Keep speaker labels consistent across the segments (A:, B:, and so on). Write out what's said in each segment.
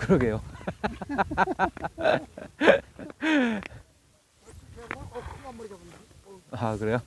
A: 그러게요. 아 그래요?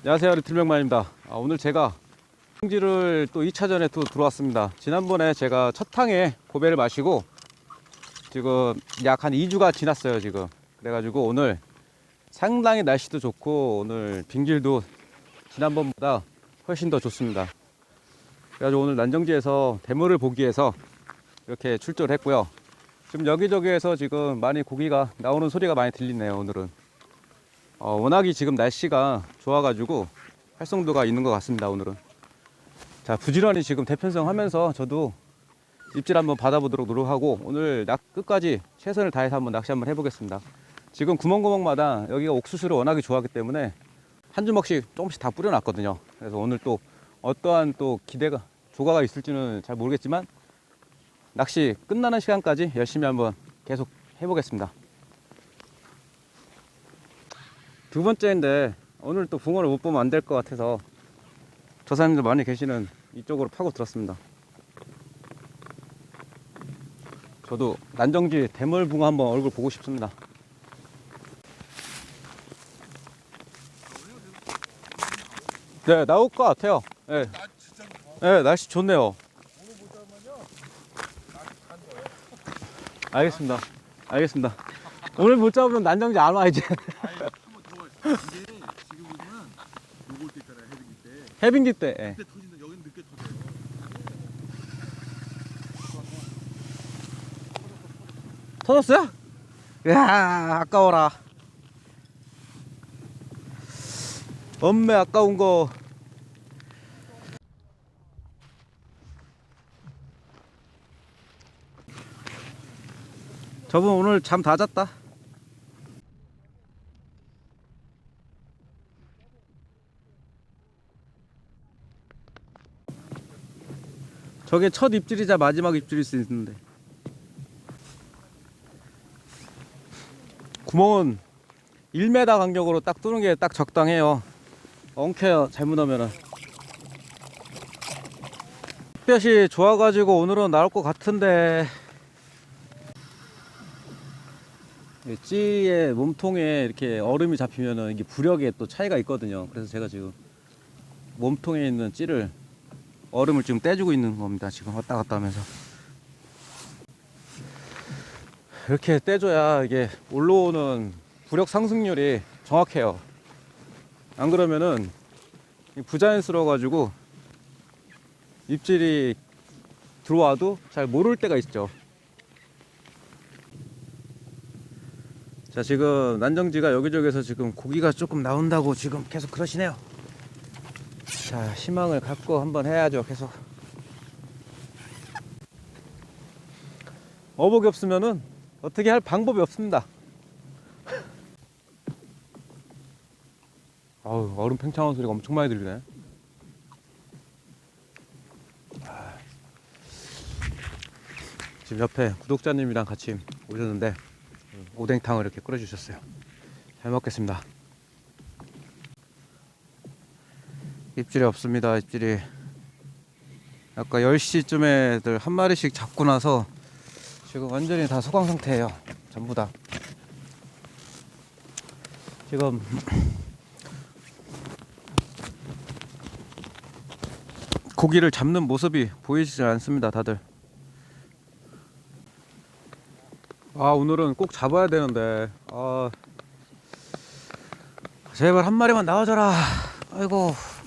A: 안녕하세요. 리틀명만입니다. 아, 오늘 제가 홍지를 또 2차전에 또 들어왔습니다. 지난번에 제가 첫 탕에 고배를 마시고 지금 약 한 2주가 지났어요 지금. 그래가지고 오늘 상당히 날씨도 좋고 오늘 빙질도 지난번보다 훨씬 더 좋습니다. 그래가지고 오늘 난정지에서 대물을 보기 위해서 이렇게 출조를 했고요. 지금 여기저기에서 지금 많이 고기가 나오는 소리가 많이 들리네요 오늘은 어, 워낙이 지금 날씨가 좋아가지고 활성도가 있는 것 같습니다 오늘은. 자 부지런히 지금 대편성 하면서 저도 입질 한번 받아보도록 노력하고 오늘 낙 끝까지 최선을 다해서 한번 낚시 한번 해보겠습니다. 지금 구멍구멍마다 여기가 옥수수를 워낙에 좋아하기 때문에 한 주먹씩 조금씩 다 뿌려놨거든요. 그래서 오늘 또 어떠한 또 기대가 조가가 있을지는 잘 모르겠지만 낚시 끝나는 시간까지 열심히 한번 계속 해보겠습니다 두 번째인데 오늘 또 붕어를 못 보면 안 될 것 같아서 저 사람들 많이 계시는 이쪽으로 파고 들었습니다. 저도 난정지 대물붕어 한번 얼굴 보고 싶습니다. 네, 나올 것 같아요. 네. 네, 날씨 좋네요. 알겠습니다. 알겠습니다. 오늘 못 잡으면 난정지 안 와, 이제.
B: 이게 지금 보면 요걸 때 있잖아요 해빙기 때.
A: 예.
B: 그때 터진다 여기는 늦게 터져요
A: 터졌어요? 이야 아까워라 엄매 아까운 거 저분 오늘 잠 다 잤다 저게 첫 입질이자 마지막 입질일 수 있는데 구멍은 1m 간격으로 딱 뚫는 게 딱 적당해요. 엉켜요. 잘못 하면은. 햇볕이 좋아가지고 오늘은 나올 것 같은데. 이 찌의 몸통에 이렇게 얼음이 잡히면은 이게 부력에 또 차이가 있거든요. 그래서 제가 지금 몸통에 있는 찌를 얼음을 지금 떼주고 있는 겁니다. 지금 왔다 갔다 하면서. 이렇게 떼줘야 이게 올라오는 부력 상승률이 정확해요. 안 그러면은 이 부자연스러워 가지고 입질이 들어와도 잘 모를 때가 있죠. 자 지금 난정지가 여기저기서 지금 고기가 조금 나온다고 지금 계속 그러시네요. 자 희망을 갖고 한번 해야죠 계속. 어복이 없으면은 어떻게 할 방법이 없습니다. 아우, 얼음 팽창하는 소리가 엄청 많이 들리네. 지금 옆에 구독자님이랑 같이 오셨는데 오뎅탕을 이렇게 끓여주셨어요. 잘 먹겠습니다. 입질이 없습니다. 입질이 아까 10시쯤에들 한 마리씩 잡고 나서 지금 완전히 다 소강 상태예요. 전부 다. 지금 고기를 잡는 모습이 보이지 않습니다. 다들. 아 오늘은 꼭 잡아야 되는데 아 제발 한 마리만 나와줘라. 아이고.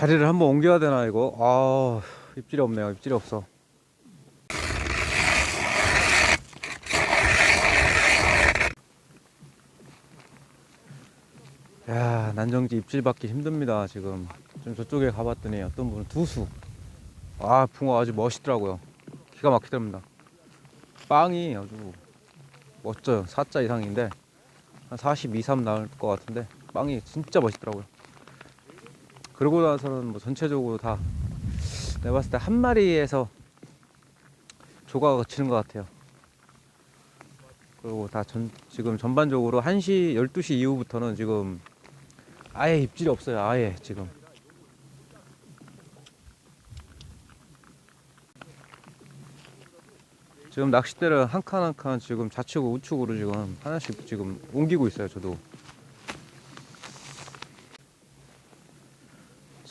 A: 자리를 한번 옮겨야 되나 이거? 아 입질이 없네요. 입질이 없어. 야 난정지 입질 받기 힘듭니다 지금. 좀 저쪽에 가봤더니 어떤 분은 두수. 아 붕어 아주 멋있더라고요. 기가 막히답니다. 빵이 아주 멋져요. 4자 이상인데 한 42, 3 나올 것 같은데 빵이 진짜 멋있더라고요. 그러고 나서는 뭐 전체적으로 다 내가 봤을 때 한 마리에서 조가가 치는 것 같아요. 그리고 다 전, 지금 전반적으로 1시, 12시 이후부터는 지금 아예 입질이 없어요. 아예 지금. 지금 낚싯대를 한 칸 한 칸 지금 좌측으로 우측으로 지금 하나씩 지금 옮기고 있어요. 저도.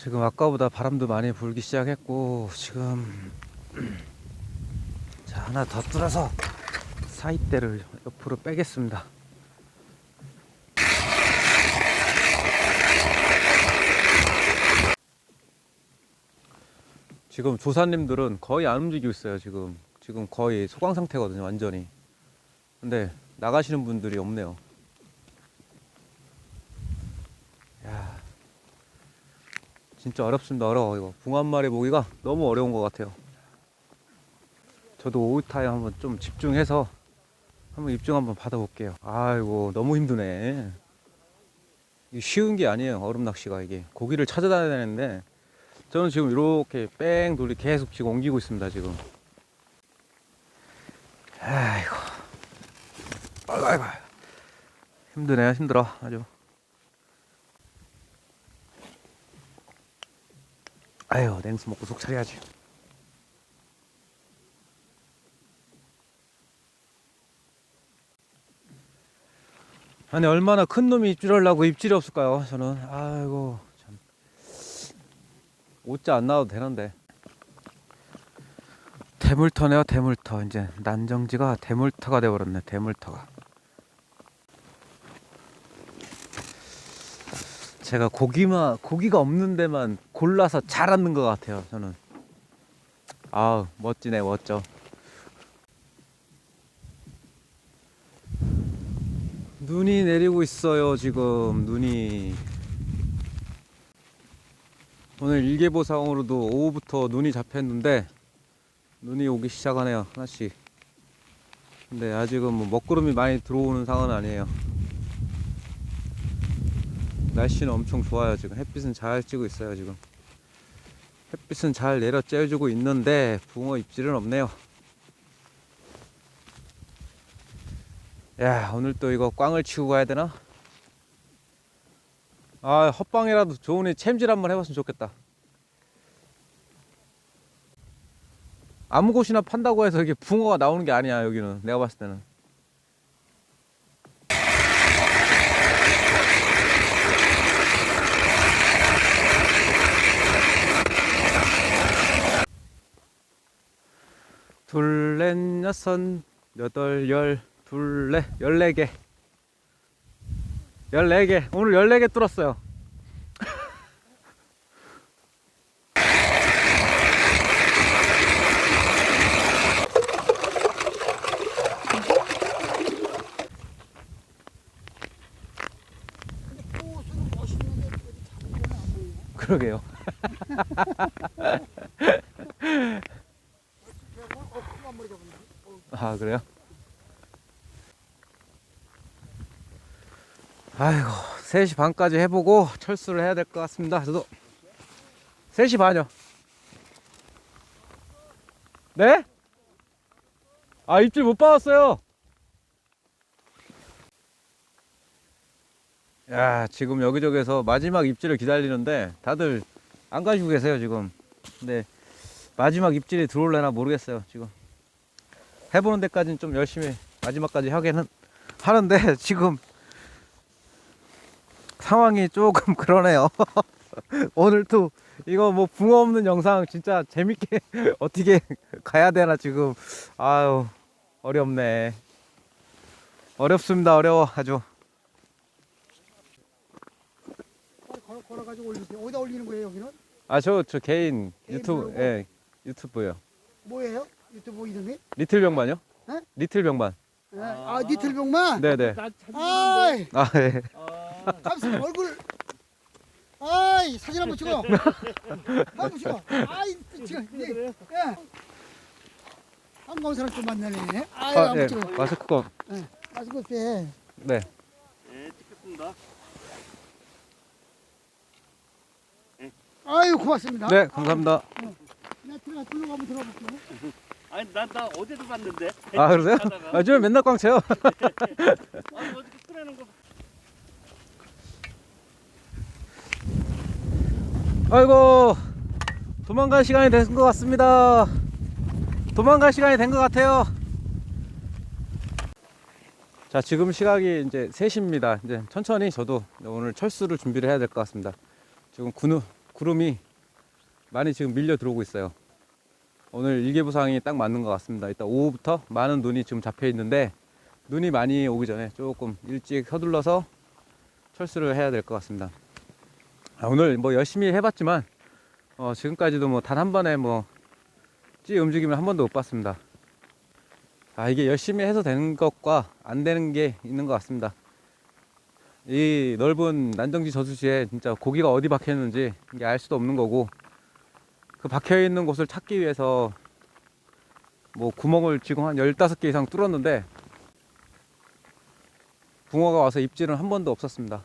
A: 지금 아까보다 바람도 많이 불기 시작했고 지금 자 하나 더 뚫어서 사이대를 옆으로 빼겠습니다. 지금 조사님들은 거의 안 움직이고 있어요. 지금 지금 거의 소강 상태거든요. 완전히. 근데 나가시는 분들이 없네요. 진짜 어렵습니다. 어려워 이거 붕어 한 마리 보기가 너무 어려운 것 같아요. 저도 오후타임 한번 좀 집중해서 한번 입중 한번 받아볼게요. 아이고 너무 힘드네. 쉬운 게 아니에요. 얼음 낚시가 이게 고기를 찾아다녀야 되는데 저는 지금 이렇게 뺑 돌리 계속 지금 옮기고 있습니다. 지금. 아이고 아이고. 힘드네요. 힘들어 아주. 아유 냉수 먹고 속 차려야지. 아니 얼마나 큰 놈이 입질하려고 입질이 없을까요 저는? 아이고 참. 옷자 안 나와도 되는데. 대물터네요 대물터. 이제 난정지가 대물터가 돼버렸네 대물터가 제가 고기만 고기가 없는 데만 골라서 잘 앉는 것 같아요. 저는 아우 멋지네 멋져. 눈이 내리고 있어요 지금 눈이 오늘 일개보상으로도 오후부터 눈이 잡혔는데 눈이 오기 시작하네요 하나씩 근데 아직은 뭐 먹구름이 많이 들어오는 상황은 아니에요 날씨는 엄청 좋아요 지금. 햇빛은 잘 찌고 있어요 지금. 햇빛은 잘 내려 쬐주고 있는데 붕어 입질은 없네요. 야 오늘 또 이거 꽝을 치고 가야 되나? 아 헛방이라도 좋으니 챔질 한번 해봤으면 좋겠다. 아무 곳이나 판다고 해서 이게 붕어가 나오는 게 아니야 여기는. 내가 봤을 때는 둘, 넷, 여섯, 여덟, 열, 둘, 넷, 열네 개. 열네 개. 오늘 열네 개 뚫었어요. 그러게요.
C: 어, 큰한 마리 잡았네. 어,
A: 아 그래요? 아이고 3시 반까지 해보고 철수를 해야 될 것 같습니다. 저도. 3시 반이요. 네? 아 입질 못 받았어요. 야 지금 여기저기서 마지막 입질을 기다리는데 다들 안 가지고 계세요 지금. 근데 마지막 입질이 들어올려나 모르겠어요 지금 해보는 데까지는 좀 열심히 마지막까지 하기는 하는데 지금 상황이 조금 그러네요. 오늘도 이거 뭐 붕어 없는 영상 진짜 재밌게 어떻게 가야 되나 지금 아유 어렵네. 어렵습니다. 어려워 아주.
C: 걸어, 걸어가지고 올리세요. 어디다 올리는 거예요, 여기는?
A: 아저저 개인
C: 개인
A: 유튜브
C: 블로그?
A: 예 유튜브요.
C: 뭐예요? 유튜브 이름이?
A: 리틀 병만요?
C: 네?
A: 리틀 병만.
C: 네. 아, 니틀 병만?
A: 네네.
B: 나 찾는데.
C: 아이,
A: 아 예.
B: 아,
C: 잠시만, 얼굴. 아이, 사진 한번 찍어. 한번 찍어. 아이, 지금, 예. 예. 한가운 사람 좀 만나네. 아이,
A: 아,
C: 한번
A: 예.
C: 찍어.
A: 마스크건.
C: 마스크 빼.
A: 네.
B: 네, 찍겠습니다.
C: 아유, 고맙습니다.
A: 네 감사합니다.
C: 나 들어가, 들어가 한번 들어가 볼게요.
B: 아니 나, 나 어제도 봤는데.
A: 아 그러세요?
B: 하다가.
A: 아 저 맨날 꽝 쳐요.
B: 아니 어저께 끓여놓은 거.
A: 아이고 도망갈 시간이 된 것 같습니다. 도망갈 시간이 된 것 같아요. 자 지금 시각이 이제 3시입니다. 이제 천천히 저도 오늘 철수를 준비를 해야 될 것 같습니다. 지금 구름, 구름이 많이 지금 밀려 들어오고 있어요. 오늘 일기부상이 딱 맞는 것 같습니다. 이따 오후부터 많은 눈이 지금 잡혀 있는데 눈이 많이 오기 전에 조금 일찍 서둘러서 철수를 해야 될 것 같습니다. 아, 오늘 뭐 열심히 해봤지만 어, 지금까지도 뭐 단 한 번에 뭐 찌 움직임을 한 번도 못 봤습니다. 아 이게 열심히 해서 되는 것과 안 되는 게 있는 것 같습니다. 이 넓은 난정지 저수지에 진짜 고기가 어디 박혀 있는지 이게 알 수도 없는 거고 그 박혀 있는 곳을 찾기 위해서 뭐 구멍을 지금 한 15개 이상 뚫었는데 붕어가 와서 입질은 한 번도 없었습니다.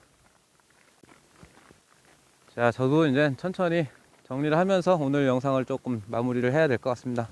A: 자, 저도 이제 천천히 정리를 하면서 오늘 영상을 조금 마무리를 해야 될 것 같습니다.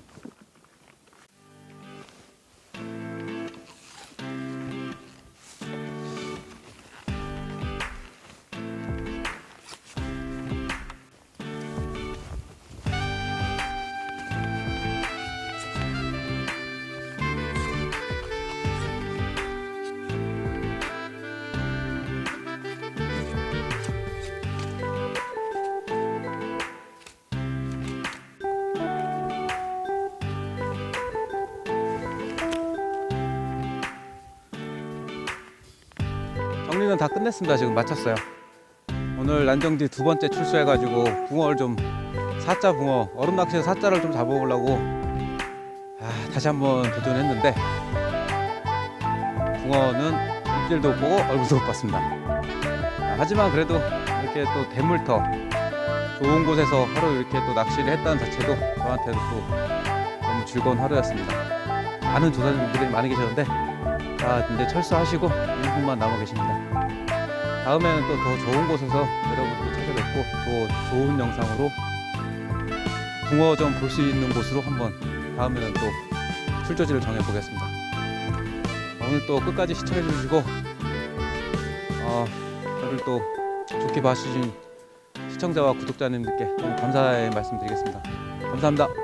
A: 정리는 다 끝냈습니다. 지금 마쳤어요. 오늘 난정지 두 번째 출소해가지고 붕어를 좀 사자 붕어 얼음 낚시에서 사자를 좀 잡아보려고 아, 다시 한번 도전했는데 붕어는 입질도 못 보고 얼굴도 못 봤습니다. 아, 하지만 그래도 이렇게 또 대물터 좋은 곳에서 하루 이렇게 또 낚시를 했다는 자체도 저한테도 또 너무 즐거운 하루였습니다. 많은 조사님들이 많이 계셨는데 자 이제 철수하시고 1분만 남아 계십니다. 다음에는 또 더 좋은 곳에서 여러분들 찾아뵙고 또 좋은 영상으로 붕어 좀 볼 수 있는 곳으로 한번 다음에는 또 출조지를 정해 보겠습니다. 오늘 또 끝까지 시청해 주시고 어, 저를 또 좋게 봐주신 시청자와 구독자님들께 너무 감사의 말씀드리겠습니다. 감사합니다.